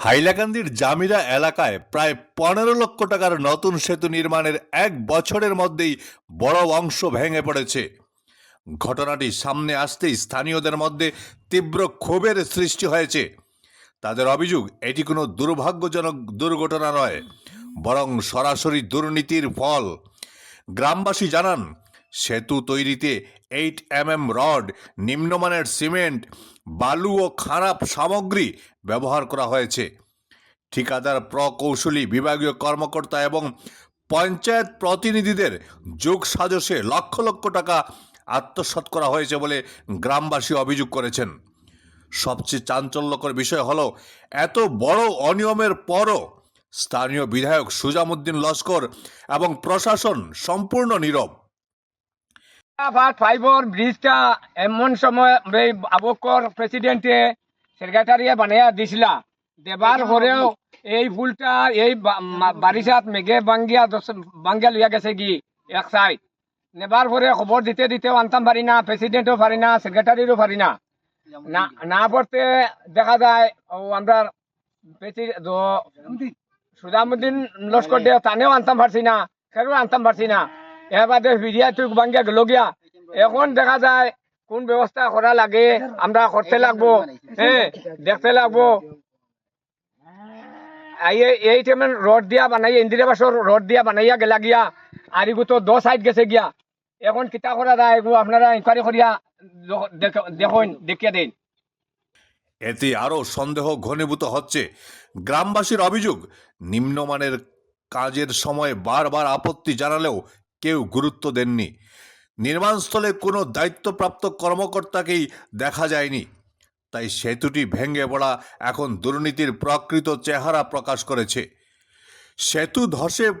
হাইলাকান্দির জামিরা এলাকায় প্রায় পনেরো লক্ষ টাকার নতুন সেতু নির্মাণের এক বছরের মধ্যেই বড় অংশ ভেঙে পড়েছে। ঘটনাটি সামনে আসতেই স্থানীয়দের মধ্যে তীব্র ক্ষোভের সৃষ্টি হয়েছে। তাদের অভিযোগ, এটি কোনো দুর্ভাগ্যজনক দুর্ঘটনা নয়, বরং সরাসরি দুর্নীতির ফল। গ্রামবাসী জানান সেতু তৈরিতে এইট এম এম রড নিম্নমানের সিমেন্ট বালু ও খারাপ সামগ্রী ব্যবহার করা হয়েছে। ঠিকাদার প্রকৌশলী, বিভাগীয় কর্মকর্তা এবং পঞ্চায়েত প্রতিনিধিদের যোগ সাজসে লক্ষ লক্ষ টাকা আত্মসাৎ করা হয়েছে বলে গ্রামবাসী অভিযোগ করেছেন। সবচেয়ে চাঞ্চল্যকর বিষয় হলো, এত বড় অনিয়মের পরও স্থানীয় বিধায়ক সুজামুদ্দিন লস্কর এবং প্রশাসন সম্পূর্ণ নীরব। পার্ট ফাইভর ব্রিজটা এমন সময় এই আবকর প্রেসিডেন্টে সেক্রেটারিয়ে বানাইয়া দিছিলা। দেবার পরেও এই ফুলটা এই বারিশাত মেঘে বাঙ্গিয়া বাঙ্গিয়া লইয়া গেছে কি এক সাইড নেবার পরে খবর দিতে দিতেও আনতাম পারি না প্রেসিডেন্টও পারি না সেক্রেটারিরও পারি না। না পড়তে দেখা যায় ও আমরা সুজামুদ্দিন লস্কর দে তানেও আনতাম পারছি না খেরও আনতাম পারছি না। এবারে ভিডিয়া তুই বাঙ্গিয়া গেল গিয়া এখন দেখা যায়, কোন ব্যবস্থা করা লাগে, আমরা করতে লাগবো। হ্যাঁ দেখতে লাগবো। এই- টাইমে রড দিয়া বানাই ইন্দিরা বাসর রড দিয়া বানাইয়া গেলা গিয়া। আর এগু তো সাইড গেছে গিয়া। এখন কিতা করা যায় এগু আপনারা ইনকোয়ারি করিয়া দেখ- দেখুন, দেখিয়া দিন এতে আরও সন্দেহ ঘনীভূত হচ্ছে। গ্রামবাসীর অভিযোগ, নিম্নমানের কাজের সময় বারবার আপত্তি জানালেও কেউ গুরুত্ব দেননি। নির্মাণস্থলে কোনো দায়িত্বপ্রাপ্ত কর্মকর্তাকেই দেখা যায়নি। তাই সেতুটি ভেঙে পড়া এখন দুর্নীতির প্রকৃত চেহারা প্রকাশ করেছে। সেতু ধসে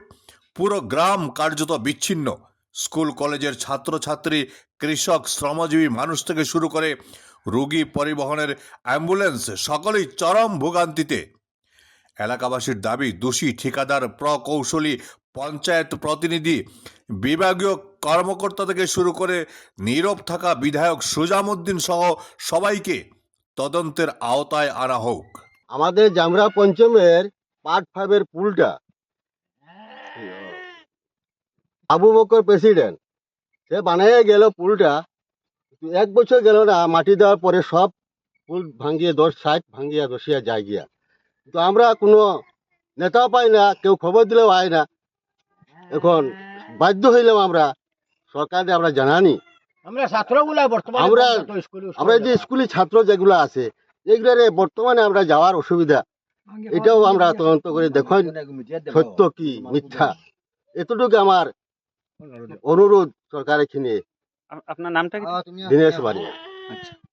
পুরো গ্রাম কার্যত বিচ্ছিন্ন। স্কুল, কলেজের ছাত্রছাত্রী, কৃষক, শ্রমজীবী মানুষ থেকে শুরু করে রোগী পরিবহনের অ্যাম্বুলেন্স সকলেই চরম ভোগান্তিতে। এলাকাবাসীর দাবি, দোষী ঠিকাদার প্রকৌশলী পঞ্চায়েত প্রতিনিধি, বিভাগীয় কর্মকর্তা থেকে শুরু করে নীরব থাকা বিধায়ক সুজামুদ্দিন সহ সবাইকে তদন্তের আওতায় আনা হোক। আমাদের জামরা পঞ্চমের পার্ট ফাইভের পুলটা। আবু বকর প্রেসিডেন্ট, সে বানাইয়া গেল পুলটা। এক বছর গেল না, মাটি দেওয়ার পরে সব পুল ভাঙ্গিয়ে দশ সাইড ভাঙ্গিয়া দশিয়া যায় গিয়া তো আমরা কোনো নেতাও পাই না, কেউ খবর দিলেও আয় না। এখন বাধ্য হইলাম আমরা সরকারে আমরা জানানি। আমরা ছাত্রগুলা বর্তমানে আমরা- স্কুলে আমরা যে স্কুলি ছাত্র যেগুলো আছে এগুলারে বর্তমানে আমরা যাওয়ার অসুবিধা। এটাও আমরা তদন্ত করে দেখুন সত্য কি মিথ্যা? এতটুকু আমার অনুরোধ সরকারের খিনে আপ- আপনার নামটা কি? দিনেশ বাড়ি। আচ্ছা।